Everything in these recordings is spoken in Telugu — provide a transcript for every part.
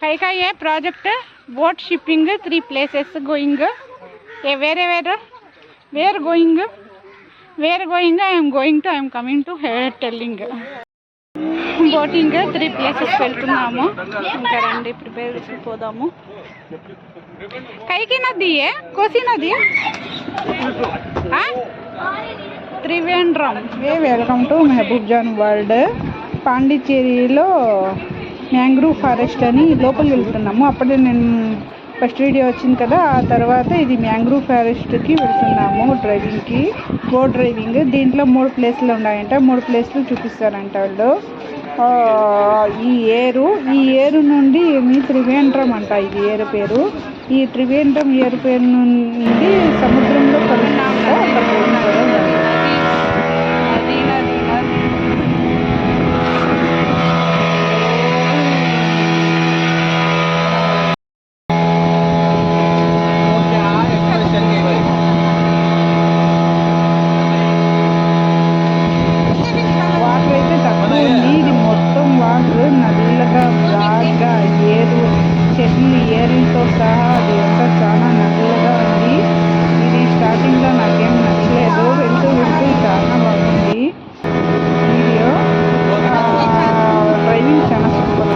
పైగా ఏ project boat shipping three places going ఏ వేరే వేరే where going where going I'm going to I'm coming to telling boating three places వెళ్తున్నాము. ఇంకా రండి ప్రిపేర్ పోదాము కైకి నది ఏ? కోసి నది? ఆ? త్రివేంద్రం ఏ welcome to Mahaboob Jan world పాండిచ్చేరిలో mangrove forest అని లోపలికి వెళ్తున్నాము. అప్పుడే నేను ఫస్ట్ వీడియో వచ్చింది కదా ఆ తర్వాత ఇది మ్యాంగ్రూవ్ ఫారెస్ట్కి వెళ్తున్నాము డ్రైవింగ్కి. బోట్ డ్రైవింగ్ దీంట్లో మూడు ప్లేసులు ఉన్నాయంట. మూడు ప్లేసులు చూపిస్తారంట వాళ్ళు. ఈ ఏరు ఈ ఏరు నుండి ఏమి త్రివేంద్రం అంట ఇది ఏరు పేరు. ఈ త్రివేంద్రం ఏరు పేరు నుండి సముద్రంలో కలుస్తున్నాము అక్కడ పోయినారు వాటర్ అయితే తక్కువ ఉంది ఇది మొత్తం వాటర్ నల్లగా బాగా ఏరు చెట్లు ఏరులతో సహా అది అంతా చాలా నల్లగా ఉంది ఇది స్టార్టింగ్లో నాకేం నచ్చలేదు వెళ్తూ వెళ్తూ చాలా బాగుంది వీడియో డ్రైవింగ్ చాలా సూపర్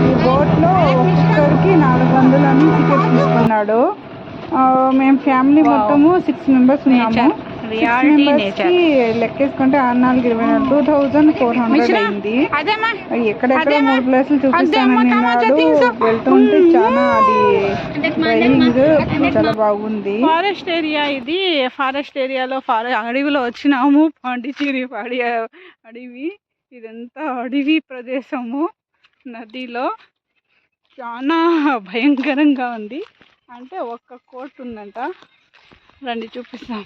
ఈ బోట్లో ఒక్కొక్కరికి నాలుగు వందలని టికెట్ ఆ, మేము ఫ్యామిలీ మొత్తము సిక్స్ మెంబర్స్ ఉన్నాము. లెక్కేసుకుంటే ఆరు నాలుగు ఇరవై నాలుగు. టూ థౌజండ్ ఫోర్ హండ్రెడ్ అయింది. ఎక్కడెక్కడ మూడు ప్లేసులు చూపిస్తానని అన్నాడు. వెళ్తుంటే చాలా అది డ్రైవింగ్ చాలా బాగుంది. ఫారెస్ట్ ఏరియా ఇది. ఫారెస్ట్ ఏరియాలో ఫారె అడవిలో వచ్చినాము. పాండిచేరి పాడి అడవి. ఇదంతా అడవి ప్రదేశము. నదిలో. చాలా భయంకరంగా ఉంది. అంటే ఒక్క కోట్ ఉందంట. రండి చూపిస్తాం.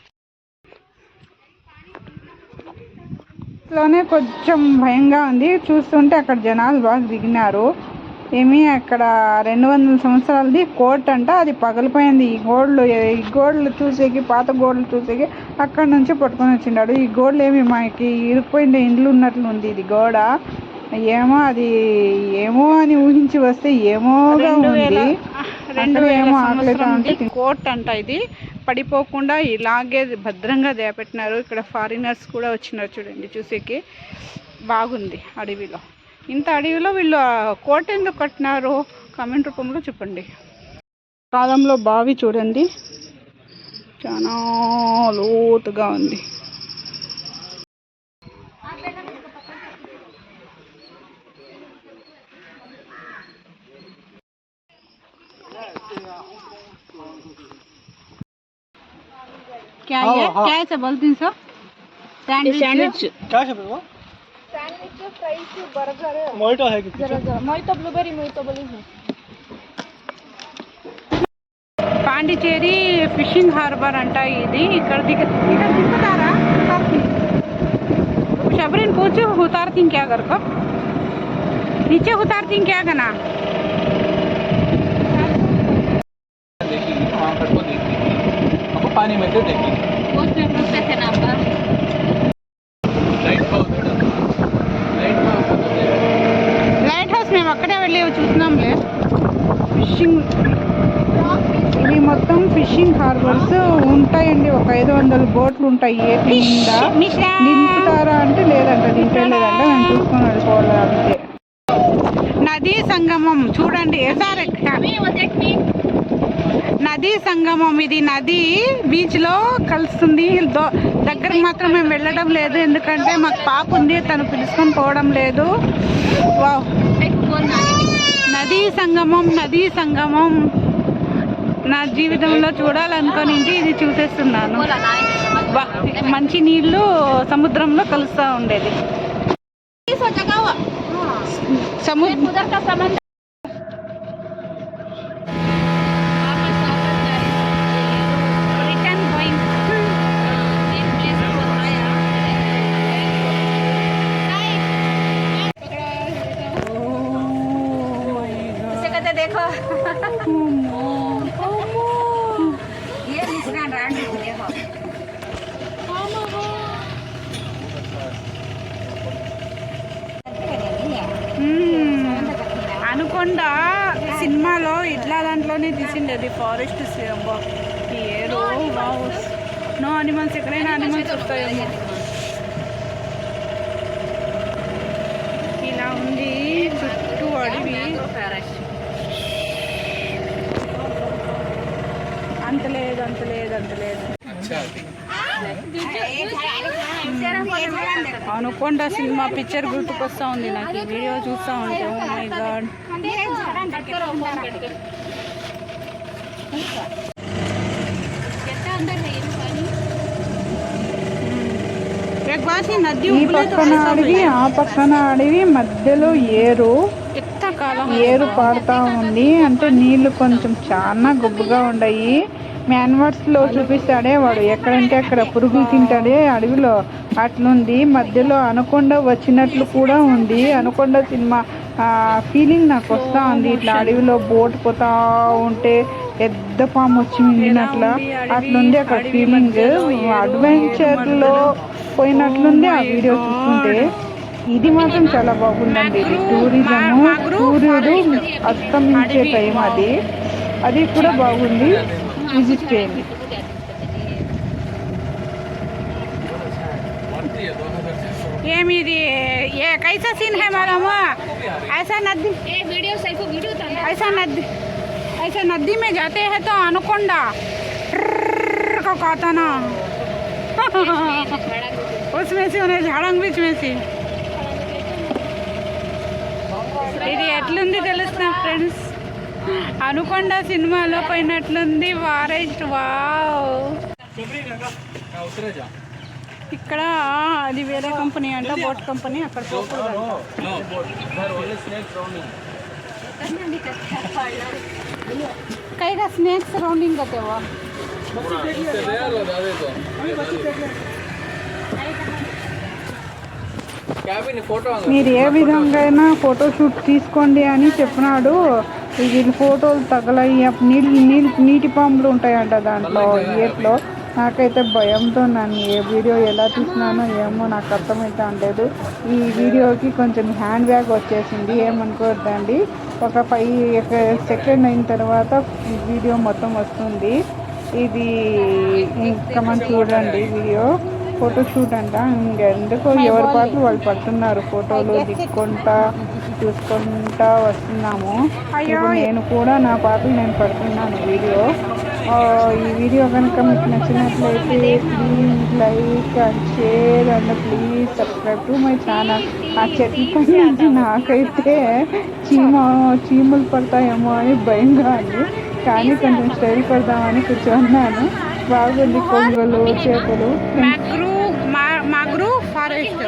లోనే కొంచెం భయంగా ఉంది. చూస్తుంటే అక్కడ జనాలు బాగా దిగినారు. ఏమి అక్కడ రెండు వందల సంవత్సరాలది కోట్ అంట. అది పగిలిపోయింది. ఈ గోడలు ఈ గోడలు చూసేకి పాత గోడలు చూసేకి అక్కడ నుంచి పట్టుకొని వచ్చిండాడు. ఈ గోడలు ఏమి మనకి ఇరుక్కుపోయిన ఇండ్లు ఉన్నట్లు ఉంది. ఇది గోడ. ఏమో అది ఏమో అని ఊహించి వస్తే ఏమోగా ఉంది. రెండు ఏమో ఆకలిగా ఉంటే కోట్ అంట ఇది. పడిపోకుండా ఇలాగే భద్రంగా దేపెట్టినారు ఇక్కడ ఫారినర్స్ కూడా వచ్చినారు చూడండి చూసేకి. బాగుంది అడవిలో. ఇంత అడవిలో వీళ్ళు కోట ఎందుకు కట్టినారు? కామెంట్ రూపంలో చెప్పండి. కాలంలో బావి చూడండి. చాలా లోతుగా ఉంది. क्या ये क्या ऐसे बोलती हैं सर सैंडविच क्या है वो मोइटो है कि पीछे मोहितो ब्लूबेरी मोहितो बोली పాండిచేరి ఫిషింగ్ హార్బర్ అంట ఇది ఇక్కడ దిగ ఇక్కడ దిగుతారా शबरीन पूछो उतारती क्या कर को नीचे उतारती क्या करना पानी में से देखी लाइट बहुत लाइट बहुत లైట్ హౌస్ మేము అక్కడే వెళ్ళి చూసినాంలే ఫిషింగ్ ఇవి మొత్తం ఫిషింగ్ హార్బర్స్ ఉంటాయండి ఒక ఐదు వందల బోట్లు ఉంటాయి ఏ కింద నింపుతారా అంటే లేదంట దింపలేదంట మేము చూసుకొని వెళ్ళిపోవాలి అంతే నదీ సంగమం చూడండి సార్ నదీ సంగమం ఇది. నది బీచ్లో కలుస్తుంది. దగ్గరకు మాత్రం మేము వెళ్ళడం లేదు. ఎందుకంటే మాకు పాప ఉంది. తను పిలుచుకొని పోవడం లేదు. నదీ సంగమం నదీ సంగమం. నా జీవితంలో చూడాలనుకొని ఇది చూసేస్తున్నాను. మంచి నీళ్ళు సముద్రంలో కలుస్తూ ఉండేది. సముద్ర అనుకొండ సినిమాలో ఇట్లా దాంట్లోనే తీసిండేది ఫారెస్ట్ ఏదో నో అనిమల్స్ ఎక్కడైనా అనిమల్స్ వస్తాయేమో. ఇలా ఉంది చుట్టూ అడవి. అంత లేదు అంత లేదు అంత లేదు. అనుకొండ సినిమా పిక్చర్ గుర్తుకొస్తా ఉంది నాకు. ఈ వీడియో చూస్తా ఉంటే oh ఓ మై గాడ్ నది ఈ పక్కన అడవి ఆ పక్కన అడవి మధ్యలో ఏరు. ఎంత కాలం ఏరు పారుతా ఉంది అంటే నీళ్ళు కొంచెం చాలా గొప్పగా ఉన్నాయి మ్యాన్మార్స్లో చూపిస్తాడే వాడు. ఎక్కడంటే అక్కడ పురుగులు తింటాడే అడవిలో. అట్లుంది. మధ్యలో అనకొండ వచ్చినట్లు కూడా ఉంది. అనకొండ సినిమా ఫీలింగ్ నాకు వస్తూ ఉంది. ఇట్లా అడవిలో బోట్ పోతా ఉంటే పెద్ద పాము వచ్చి మింగినట్ల. అట్లుంది అక్కడ ఫీలింగ్ అడ్వెంచర్లో పోయినట్లుంది ఆ వీడియో చూస్తుంటే. ఇది మాత్రం చాలా బాగుందండి. ఇది టూరిజము సూర్యుడు అస్తమించే టైం అది. అది కూడా బాగుంది. విజిట్ చేయండి बढ़ती है दो हजार छह सौ ఏమి ఇది ఏ కైసా సీన్ హై మేడమ్ ऐसा नदी ए वीडियो सही को वीडियो उतारना ऐसा नदी ऐसा नदी में जाते हैं तो अनुकोंडा ट्रर्रर का कहता ना उसमें से उन्हें झाड़ंग बीच में से ఇది ఎట్లుంది తెలుస్తున్నా ఫ్రెండ్స్ అనుకొండ సినిమాలో పోయినట్లుంది వారెస్ట్ వావ్. ఇక్కడ అది వేరే కంపెనీ అంట బోట్ కంపెనీ అక్కడ కైగా స్నేక్స్ రౌండింగ్ కట్టేవా మీరు ఏ విధంగా ఫోటోషూట్ తీసుకోండి అని చెప్పినాడు. ఇది ఫోటోలు తగలయి నీళ్ళు నీళ్ళు నీటి పాములు ఉంటాయంట దాంట్లో ఏట్లో. నాకైతే భయంతో నన్ను ఏ వీడియో ఎలా తీసినానో ఏమో నాకు అర్థమైతే ఉండలేదు ఈ వీడియోకి కొంచెం హ్యాండ్ బ్యాగ్ వచ్చేసింది ఏమనుకోవద్దండి ఒక ఫైవ్ సెకండ్ అయిన తర్వాత ఈ వీడియో మొత్తం వస్తుంది. ఇది ఇంకా మనం చూడండి వీడియో. ఫోటో షూట్ అంట. ఇంకెందుకో ఎవరి పాటలు వాళ్ళు పడుతున్నారు. ఫోటోలు దిక్కుంటా చూసుకుంటా వస్తున్నాము. నేను కూడా నా పాటలు నేను పడుతున్నాను వీడియో. ఈ వీడియో కనుక మీకు నచ్చినట్లయితే please like and share and please subscribe to my channel ఆ చెట్ల పై నుంచి నాకైతే చీమ చీమలు పడతాయేమో అని భయంగా ఉంది. కానీ కొంచెం స్టైల్ పడదామని కూర్చున్నాను బాగుంది కొంగలు చేపలు.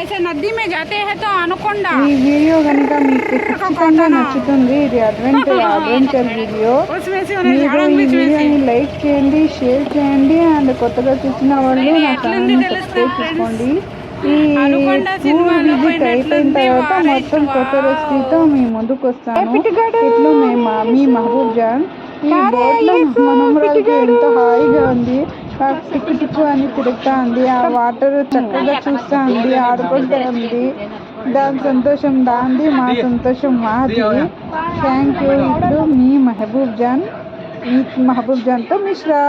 అయితే నది మే జాతే హే తో అనుకొండ ఈ వీడియో గనుక మీకు ఖచ్చితంగా నచ్చుతుంది ఇది అడ్వెంచర్ అడ్వెంచర్ వీడియో మీరు ఈ వీడియోని లైక్ చేయండి షేర్ చేయండి అండ్ కొత్తగా చూసిన వాళ్ళు నా ఛానల్ని సబ్స్క్రైబ్ చేసుకోండి. ఈ టూర్ విజిట్ అయిపోయిన తర్వాత మొత్తం కొత్త రెసిపీతో మీ ముందుకు వస్తాను. ఇట్లు మీ మహబూబ్ జాన్ ఈ బోట్ బోట్లో మనమరాలకి ఎంతో హాయిగా ఉంది. ఆ పిచ్చు అని తిరుగుతా ఉంది ఆ వాటర్ చక్కగా చూస్తా ఉంది ఆడుకుంటా ఉంది దాని సంతోషం దాంది మా సంతోషం మాది. థ్యాంక్ యూ ఇప్పుడు మీ మహబూబ్ జాన్ మీ మహబూబ్ జాన్తో మిశ్రా.